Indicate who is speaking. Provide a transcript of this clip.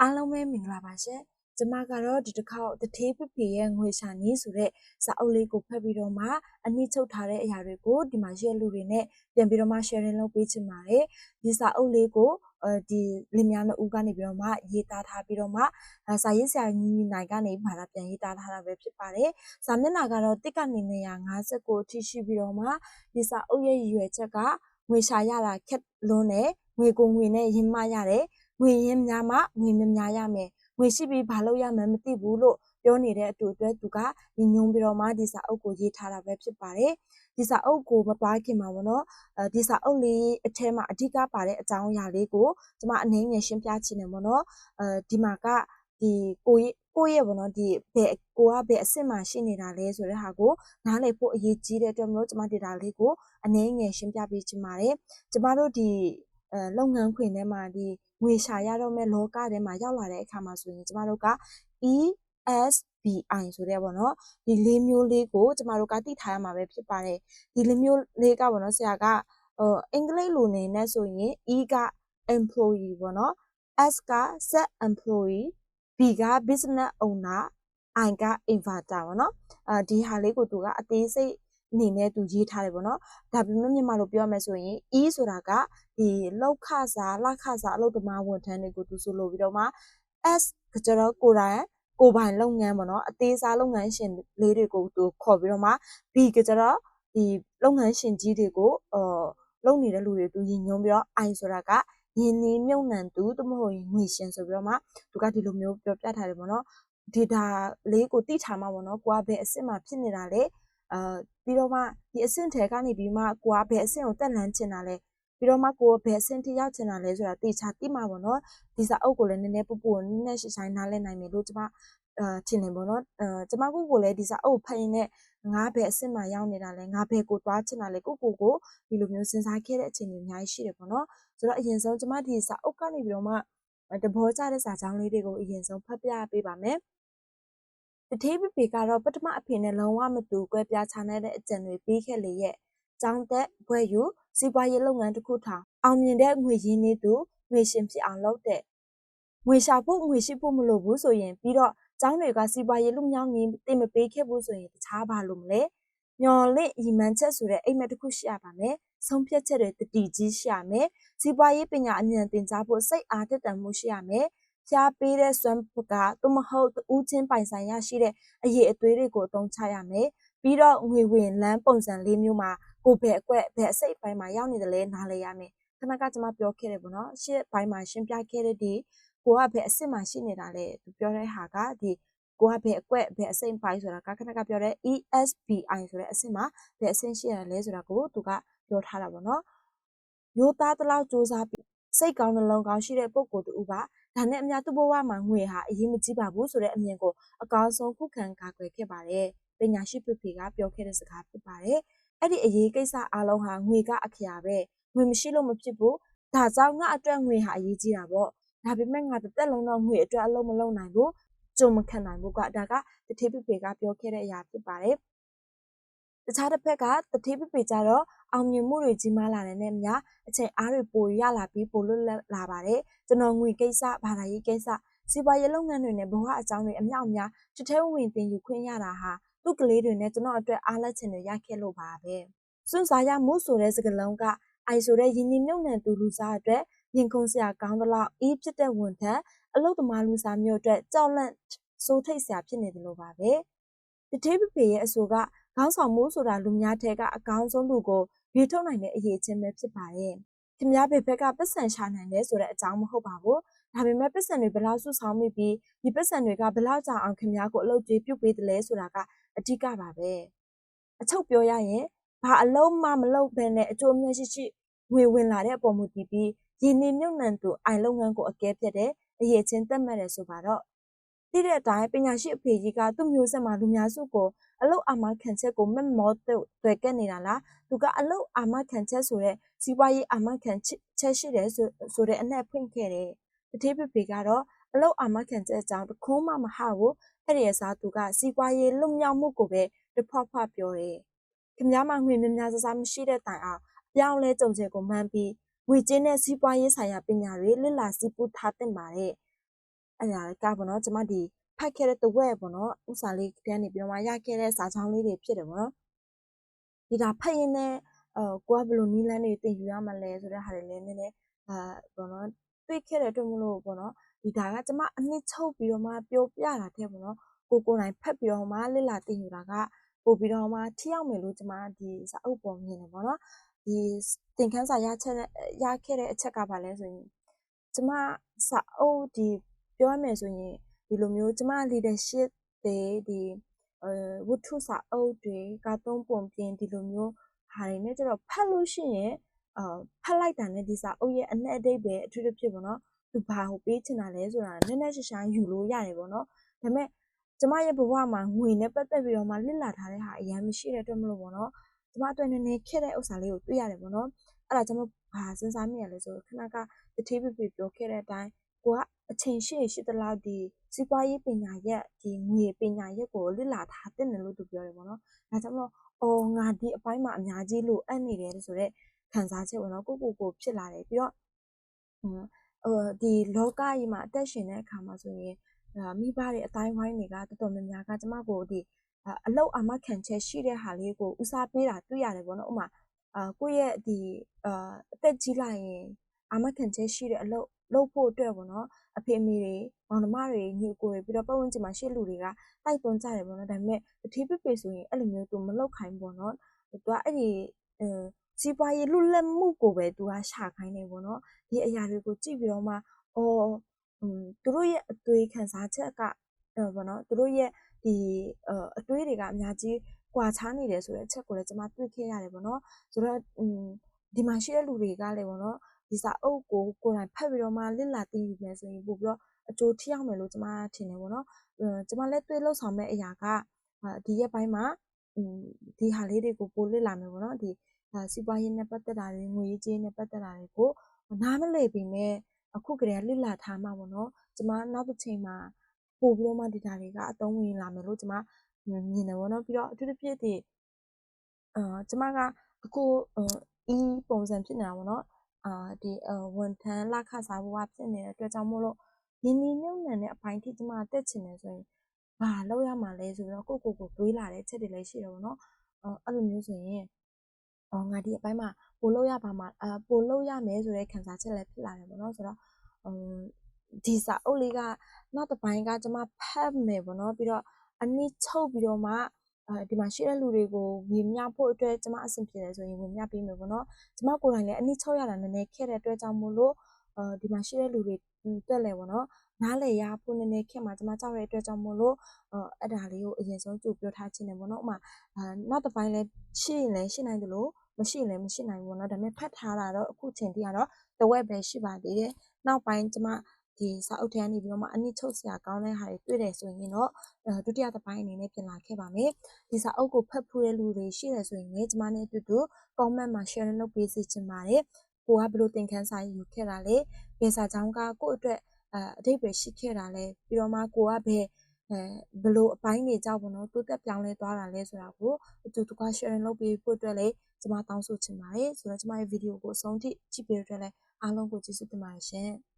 Speaker 1: အားလုံးပဲမင်္ဂလာပါရှင်။ကျမကတော့ဒီတစ်ခေါက်တထေးဖဖေရဲ့ငွေရှာနည်းဆိုတဲ့စာအုပ်လေးကိုဖတ်ပြီးတော့မှအနှစ်ချုပ်ထားတဲ့အရာတွေကိုဒီမှာရှယ်လူတွေနဲ့ပြန်ပြီးတော့မှ sharing လုပ်ပေးချင်ပါတယ်။ဒီစာအုပ်လေးကိုအဲဒီလင်မယားနှစ်ဦးကနေပြီးတော့မှရေးသားထားပြီးတော့မှစာရေးဆရာညီညီနိုင်ကနေဘာသာပြန်ရေးသားထားတာပဲဖြစ်ပါတယ်။စာမျက်နှာကတော့တစ်ကနေ159အထိရှိပြီးတော့မှဒီစာအုပ်ရဲ့ရည်ရွယ်ချက်ကငွေရှာရတာခက်လွန်းတယ်ငွေကိုငွေနဲ့ရင်းမရတယ် ငွေရင်းများမှငွေမများရမယ်ငွေရှိပြီးဘာလုပ်ရမှန်းမသိဘူးလို့ပြောနေတဲ့အတူအတွက်သူကညီညွတ်ပြီးတော့မှဒီစာအုပ်ကိုရေးထားတာပဲဖြစ်ပါတယ်ဒီစာအုပ်ကိုမပွားခင်မှာပေါ့နော်အဲဒီစာအုပ်လေးအထဲမှာအဓိကပါတဲ့အကြောင်းအရာလေးကိုကျွန်မအနည်းငယ်ရှင်းပြချင်တယ်ပေါ့နော်အဲဒီမှာကဒီကိုကိုရဲ့ပေါ့နော်ဒီဘယ်ကိုကဘယ်အဆင့်မှာရှိနေတာလဲဆိုတဲ့ဟာကိုနားလည်ဖို့အရေးကြီးတဲ့အတွက်မလို့ကျွန်မ data လေးကိုအနည်းငယ်ရှင်းပြပေးချင်ပါတယ်ကျမတို့ဒီအဲလုပ်ငန်းခွင်ထဲမှာဒီ ငွေရှာရတော့မဲ့လောကထဲမှာရောက်လာတဲ့အခါမှာဆိုရင်ကျမတို့က ESBI ဆိုတဲ့ပေါ့နော်ဒီလေးမျိုးလေးကိုကျမတို့ကသိထားရမှာပဲဖြစ်ပါတယ်ဒီလေးမျိုးလေးကပေါ့နော်ဆရာကဟိုအင်္ဂလိပ်လိုနေနဲ့ဆိုရင် E က employee ပေါ့နော် S က set employee B က business owner I က inverter ပေါ့နော်အဲဒီဟာလေးကိုသူကအသေးစိတ် အနေနဲ့သူရေးထားတယ်ပေါ့နော်ဒါပေမဲ့မြန်မာလိုပြောရမယ်ဆိုရင် E ဆိုတာကဒီလောက်ခစားလခစားအလုပ်သမားဝန်ထမ်းတွေကိုသူဆိုလိုပြီးတော့မှ S ကကျတော့ကိုယ်တိုင်ကိုပိုင်လုပ်ငန်းပေါ့နော်အသေးစားလုပ်ငန်းရှင်လေးတွေကိုသူခေါ်ပြီးတော့မှ B ကကျတော့ဒီလုပ်ငန်းရှင်ကြီးတွေကိုအော်လုပ်နေတဲ့လူတွေသူရင်ညွှန်းပြီးတော့ I ဆိုတာကရင်းနှီးမြုပ်နှံသူတမဟုတ်ရင်ငွေရှင်ဆိုပြီးတော့မှသူကဒီလိုမျိုးပြောပြထားတယ်ပေါ့နော် data လေးကိုတိထားမှာပေါ့နော်ကိုကဘယ်အဆင့်မှာဖြစ်နေတာလဲ အာပြီးတော့မှဒီအဆင့်ထဲကနေပြီးမှကိုကဘယ်အဆင့်ကိုတက်လန်းချင်တာလဲပြီးတော့မှကိုဘယ်အဆင့်ထိရောက်ချင်တာလဲဆိုတာတေချာသိမှာပေါ့နော်ဒီစာအုပ်ကိုလည်းနည်းနည်းပူပူနည်းနည်းရှိဆိုင်နားလည်နိုင်မယ်လို့ကျမအာထင်တယ်ပေါ့နော်အဲကျမကိုကိုလည်းဒီစာအုပ်ဖတ်ရင်လည်းငါဘယ်အဆင့်မှာရောက်နေတာလဲငါဘယ်ကိုသွားချင်တာလဲကိုကိုကိုဒီလိုမျိုးစဉ်းစားခဲ့တဲ့အချိန်တွေအများကြီးရှိတယ်ပေါ့နော်ဆိုတော့အရင်ဆုံးကျမဒီစာအုပ်ကနေပြီးတော့မှတဘောကြတဲ့စာကြောင်းလေးတွေကိုအရင်ဆုံးဖတ်ပြပေးပါမယ် တထေးပပေကတော့ပထမအဖေနဲ့လုံးဝမတူကွဲပြားခြားတဲ့အကြံတွေပြီးခဲ့လေရဲ့ကျောင်းသက်ဘွဲ့ယူစီးပွားရေးလုပ်ငန်းတစ်ခုထောင်အောင်မြင်တဲ့ငွေရင်းနေသူငွေရှင်ဖြစ်အောင်လုပ်တဲ့ငွေရှာဖို့ငွေရှိဖို့မလိုဘူးဆိုရင်ပြီးတော့ကျောင်းတွေကစီးပွားရေးလူမြောင်းကြီးတင်မပေးခဲ့ဘူးဆိုရင်တခြားဘာလို့မလဲမျော်လင့်ရီမှန်းချက်ဆိုတဲ့အိမ်မက်တစ်ခုရှိရပါမယ်ဆုံးဖြတ်ချက်တွေတတိကြီးရှိရမယ်စီးပွားရေးပညာအဉာဏ်သင်ကြားဖို့စိတ်အားတက်တန်မှုရှိရမယ် ဖျားပေးတဲ့စွမ်းပကသို့မဟုတ်ဦးချင်းပိုင်ဆိုင်ရရှိတဲ့အရေးအသွေးတွေကိုအသုံးချရမယ်ပြီးတော့ငွေဝင်လမ်းပုံစံလေးမျိုးမှာကိုဘယ်အကွက်ဘယ်အစိတ်အပိုင်းမှာရောက်နေတယ်လဲနားလဲရမယ်ခဏကကျွန်မပြောခဲ့တယ်ပေါ့နော်ရှစ်ဘိုင်းမှာရှင်းပြခဲ့တဲ့ဒီကိုကဘယ်အစစ်မှာရှိနေတာလဲသူပြောတဲ့ဟာကဒီကိုကဘယ်အကွက်ဘယ်အစိမ်ပိုင်းဆိုတာကခဏကပြောတဲ့ ESBI ဆိုတဲ့အဆင့်မှာဘယ်အဆင့်ရှိရလဲဆိုတာကိုသူကပြောထားတာပေါ့နော်ရိုးသားတလောက်စူးစမ်းပြီးစိတ်ကောင်းနှလုံးကောင်းရှိတဲ့ပုဂ္ဂိုလ်တူပါ ဒါနဲ့အများသူ့ဘဝမှာငွေဟာအရေးမကြီးပါဘူးဆိုတဲ့အမြင်ကိုအကောင်းဆုံးခုခံကာကွယ်ခဲ့ပါတယ်ပညာရှိဖေဖေကပြောခဲ့တဲ့စကားဖြစ်ပါတယ်အဲ့ဒီအရေးကိစ္စအားလုံးဟာငွေကအခရာပဲငွေမရှိလို့မဖြစ်ဘူးဒါကြောင့်ငါအတွက်ငွေဟာအရေးကြီးတာပေါ့ဒါပေမဲ့ငါတစ်သက်လုံးတော့ငွေအတွက်အလုံးမလုံးနိုင်ဘူးကြုံမခံနိုင်ဘူးကဒါကတထေးဖေဖေကပြောခဲ့တဲ့အရာဖြစ်ပါတယ်တခြားတစ်ဖက်ကတထေးပပေကြတော့ အောင်မြင်မှုတွေကြီးမားလာတဲ့နဲ့အမျှအချိန်အားတွေပိုရလာပြီးပိုလွတ်လပ်လာပါတယ်ကျွန်တော်ငွေကိစ္စဘာသာရေးကိစ္စစီးပွားရေးလုပ်ငန်းတွေနဲ့ဘဝအကြောင်းတွေအမြောက်အများတထဲဝင်တင်ယူခွင့်ရတာဟာသူ့ကလေးတွေနဲ့ကျွန်တော်အတွက်အားလက်ချင်တွေရခဲ့လို့ပါပဲစွန့်စားရမှုဆိုတဲ့စကားလုံးကအိုင်ဆိုတဲ့ယင်းနှမြုပ်နှံသူလူစားအတွက်ရင်ခုန်စရာကောင်းသလောက်အေးဖြစ်တဲ့ဝန်ထမ်းအလုပ်သမားလူစားမျိုးအတွက်ကြောက်လန့်စိုးထိတ်စရာဖြစ်နေတယ်လို့ပါပဲတထေးပပေရဲ့အဆိုကခေါင်းဆောင်မှုဆိုတာလူများထဲကအကောင်းဆုံးလူကို ရွေးထုတ်နိုင်တဲ့အရေးချင်းပဲဖြစ်ပါတယ်။ခင်ဗျားဘယ်ဘက်ကပတ်စံရှာနိုင်လဲဆိုတဲ့အကြောင်းမဟုတ်ပါဘူး။ဒါပေမဲ့ပတ်စံတွေဘယ်လောက်စုဆောင်မိပြီးဒီပတ်စံတွေကဘယ်လောက်ကြာအောင်ခင်ဗျားကိုအလုပ်ကြီးပြုတ်ပေးတယ်လဲဆိုတာကအဓိကပါပဲ။အချုပ်ပြောရရင်ဘာအလုံးမှမလုပ်ဘဲနဲ့အကျိုးအမြတ်ရှိရှိငွေဝင်လာတဲ့အပေါ်မူတည်ပြီးရင်းနှီးမြုပ်နှံသူအိုင်လုပ်ငန်းကိုအကဲဖြတ်တဲ့အရေးချင်းတက်မှတ်တယ်ဆိုပါတော့သိတဲ့အတိုင်းပညာရှိအဖေကြီးကသူ့မျိုးဆက်မှာလူများစုကို အလုတ်အာမခံချက်ကိုမက်မောသွယ်ကက်နေတာလားသူကအလုတ်အာမခံချက်ဆိုတဲ့စီးပွားရေးအာမခံချက်ရှိတယ်ဆိုဆိုတဲ့အနဲ့ဖွင့်ခဲ့တယ်တတိပပေကတော့အလုတ်အာမခံချက်အကြောင်းတခုမှမဟဘူးအဲ့ဒီအစားသူကစီးပွားရေးလွတ်မြောက်မှုကိုပဲတဖွားဖွားပြောတယ်ခင်ဗျားမှငွေများများစားစားမရှိတဲ့တိုင်အောင်ပြောင်းလဲကြုံချက်ကိုမှန်းပြီးငွေကြေးနဲ့စီးပွားရေးဆိုင်ရာပညာတွေလစ်လာစီးပူးထားတင်ပါတယ်အဲ့ဒါကပေါ့နော်ကျမဒီ ဖတ်ခဲ့တဲ့တဝက်ပေါ့နော်ဥစာလေးတန်းနေပြီးတော့မှရခဲ့တဲ့စာချောင်းလေးတွေဖြစ်တယ်ပေါ့နော်ဒီဒါဖတ်ရင်လည်းအော်ကိုကဘယ်လိုနီးလန်းတွေသင်ယူရမလဲဆိုတဲ့ဟာတွေလည်းနည်းနည်းအာပေါ့နော်တွေ့ခဲ့တဲ့အတွက်မလို့ပေါ့နော်ဒီဒါကကျမအနှစ်ချုပ်ပြီးတော့မှပြောပြတာတဲ့ပေါ့နော်ကိုကိုယ်တိုင်ဖတ်ပြီးတော့မှလစ်လာသင်ယူတာကပို့ပြီးတော့မှထိရောက်မယ်လို့ကျမဒီစာအုပ်ပေါ်မြင်တယ်ပေါ့နော်ဒီသင်ခန်းစာရချက်ရခဲ့တဲ့အချက်ကပါလဲဆိုရင်ကျမစာအုပ်ဒီပြောရမယ်ဆိုရင် ဒီလိုမျိုးကျမ leadership တွေဒီအဲဝတ္ထုစာအုပ်တွေကာတွန်းပုံပြင်ဒီလိုမျိုးဟာတွေနဲ့ကျတော့ဖတ်လို့ရှိရင်အာဖတ်လိုက်တာနဲ့ဒီစာအုပ်ရဲ့အနှစ်အဓိပ္ပာယ်အထူးသဖြင့်ပေါ့နော်သူဘာကိုပေးချင်တာလဲဆိုတာနည်းနည်းရှာရှာယူလို့ရတယ်ပေါ့နော်ဒါပေမဲ့ကျမရဲ့ဘဝမှာငွေနဲ့ပတ်သက်ပြီးတော့မှလစ်လာထားတဲ့ဟာအရင်မရှိတဲ့အတွက်မလို့ပေါ့နော်ကျမအတွက်နည်းနည်းခက်တဲ့ဥစ္စာလေးကိုတွေ့ရတယ်ပေါ့နော်အဲ့ဒါကြောင့်ဘာစဉ်းစားမိရလဲဆိုတော့ခဏကတတိပိပိပြောခဲ့တဲ့အတိုင်းကိုက အချိန်ရှိရှိသလောက်ဒီစီးပွားရေးပညာရက်ဒီငွေပညာရက်ကိုလစ်လာထားတဲ့တယ်လို့သူပြောတယ်ပေါ့နော်ဒါကြောင့်မလို့အော်ငါဒီအပိုင်းမှာအများကြီးလိုအပ်နေတယ်ဆိုတော့ခံစားချက်ပေါ့နော်ကိုကိုကိုဖြစ်လာတယ်ပြီးတော့ဟိုဒီလောကကြီးမှာအသက်ရှင်တဲ့အခါမှာဆိုရင်မိဘတွေအတိုင်းဝိုင်းတွေကတော်တော်များများကကျမကိုဒီအလောက်အာမခံချက်ရှိတဲ့ဟာလေးကိုဦးစားပေးတာတွေ့ရတယ်ပေါ့နော်ဥမာအာကိုယ့်ရဲ့ဒီအာအသက်ကြီးလာရင်အာမခံချက်ရှိတဲ့အလုပ်လုပ်ဖို့အတွက်ပေါ့နော် အဖေအမေတွေမောင်နှမတွေညီအကိုတွေပြီးတော့ပတ်ဝန်းကျင်မှာရှိလူတွေကတိုက်တွန်းကြတယ်ပေါ့နော်ဒါပေမဲ့တတိပပေဆိုရင်အဲ့လိုမျိုးသူမလောက်ခိုင်းပေါ့နော်သူကအဲ့ဒီအဲစီးပွားရေးလွတ်လပ်မှုကိုပဲသူကရှာခိုင်းနေပေါ့နော်ဒီအရာတွေကိုကြည့်ပြီးတော့မှအော်သူတို့ရဲ့အသွေးခံစားချက်ကဘောနော်သူတို့ရဲ့ဒီအသွေးတွေကအများကြီးကွာခြားနေတယ်ဆိုတဲ့အချက်ကိုလည်းကျွန်မတွေ့ခဲ့ရတယ်ဘောနော်ဆိုတော့ဒီမှာရှိတဲ့လူတွေကလည်းဘောနော် ဒီစာအုပ်ကိုကိုယ်တိုင်ဖတ်ပြီးတော့မှလစ်လာသိယူမယ်ဆိုရင်ပို့ပြီးတော့အကျိုးထိရောက်မယ်လို့ကျွန်မထင်တယ်ပေါ့နော်ကျွန်မလည်းတွေ့လို့ဆောင်မဲ့အရာကဒီရက်ပိုင်းမှာဒီဟာလေးတွေကိုပို့လစ်လာမယ်ပေါ့နော်ဒီစီးပွားရေးနဲ့ပတ်သက်တာတွေငွေရေးကြေးနဲ့ပတ်သက်တာတွေကိုနားမလည်ပေမဲ့အခုကတည်းကလစ်လာထားမှာပေါ့နော်ကျွန်မနောက်တစ်ချိန်မှာပို့ပြီးတော့မှဒီဓာတ်တွေကအသုံးဝင်လာမယ်လို့ကျွန်မမြင်တယ်ပေါ့နော်ပြီးတော့အထူးသဖြင့်ဒီအာကျွန်မကအခုအီးပုံစံဖြစ်နေတာပေါ့နော် အာဒီဝန်ထမ်းလခစားဘဝဖြစ်နေတဲ့အတွက်ကြောင့်မို့လို့ရင်းနှီးမြှုပ်နှံတဲ့အပိုင်းထိကျွန်မတက်ချင်တယ်ဆိုရင်ဘာလုပ်ရမှာလဲဆိုတော့ကိုကိုကိုတွေးလာတဲ့ချက်တွေလည်းရှိတယ်ပေါ့နော်အဲ့လိုမျိုးဆိုရင်အော်ငါဒီအပိုင်းမှာပို့လို့ရပါမှာအာပို့လို့ရမယ်ဆိုတဲ့ခံစားချက်လည်းဖြစ်လာတယ်ပေါ့နော်ဆိုတော့အမ်ဒီစာအုပ်လေးကနောက်တစ်ပိုင်းကကျွန်မဖတ်မယ်ပေါ့နော်ပြီးတော့အနည်းချုပ်ပြီးတော့မှအဲ ဒီမှာရှိတဲ့လူတွေကိုဝင်မြဖို့အတွက်ကျမအဆင်ပြေတယ်ဆိုရင်ဝင်မြပေးမယ်ပေါ့နော်ကျမကိုယ်တိုင်လည်းအနည်းချုပ်ရတာနည်းနည်းခဲ့တဲ့အတွက်ကြောင့်မို့လို့အဲဒီမှာရှိတဲ့လူတွေတက်လဲပေါ့နော်နားလေရဖို့နည်းနည်းခင်မှာကျမကြောက်တဲ့အတွက်ကြောင့်မို့လို့အဲ့ဒါလေးကိုအရင်ဆုံးကြိုပြောထားခြင်းတယ်ပေါ့နော်ဥမာနောက်တစ်ပိုင်းလည်းရှိရင်လည်းရှိနိုင်တယ်လို့မရှိရင်လည်းမရှိနိုင်ဘူးပေါ့နော်ဒါပေမဲ့ဖတ်ထားတာတော့အခုချိန်ထိကတော့တဝက်ပဲရှိပါသေးတယ်နောက်ပိုင်းကျမ ဒီစာအုပ်ထဲကနေပြီးတော့မှအနည်းချုပ်စရာကောင်းတဲ့ဟာတွေတွေ့တယ်ဆိုရင်တော့ဒုတိယတစ်ပိုင်းအနေနဲ့ပြင်လာခဲ့ပါမယ်ဒီစာအုပ်ကိုဖတ်ဖူးတဲ့လူတွေရှိတယ်ဆိုရင်လည်းကျမနဲ့အတူတူ comment မှာ share လုပ်ပေးစီချင်ပါတယ်ကိုကဘယ်လိုသင်ခန်းစာယူခဲ့တာလဲဘယ်စာကြောင်းကကိုယ့်အတွက်အအဓိပ္ပာယ်ရှိခဲ့တာလဲပြီးတော့မှကိုကဘယ်အဲဘလို့အပိုင်းတွေကြောင့်ပေါ့နော်တိုးတက်ပြောင်းလဲသွားတာလဲဆိုတာကိုအတူတကွ sharing လုပ်ပေးဖို့အတွက်လည်းကျွန်မတောင်းဆိုချင်ပါတယ်ဆိုတော့ကျွန်မရဲ့ဗီဒီယိုကိုအဆုံးထိကြည့်ပေးတဲ့အတွက်လည်းအားလုံးကိုကျေးဇူးတင်ပါတယ်ရှင်။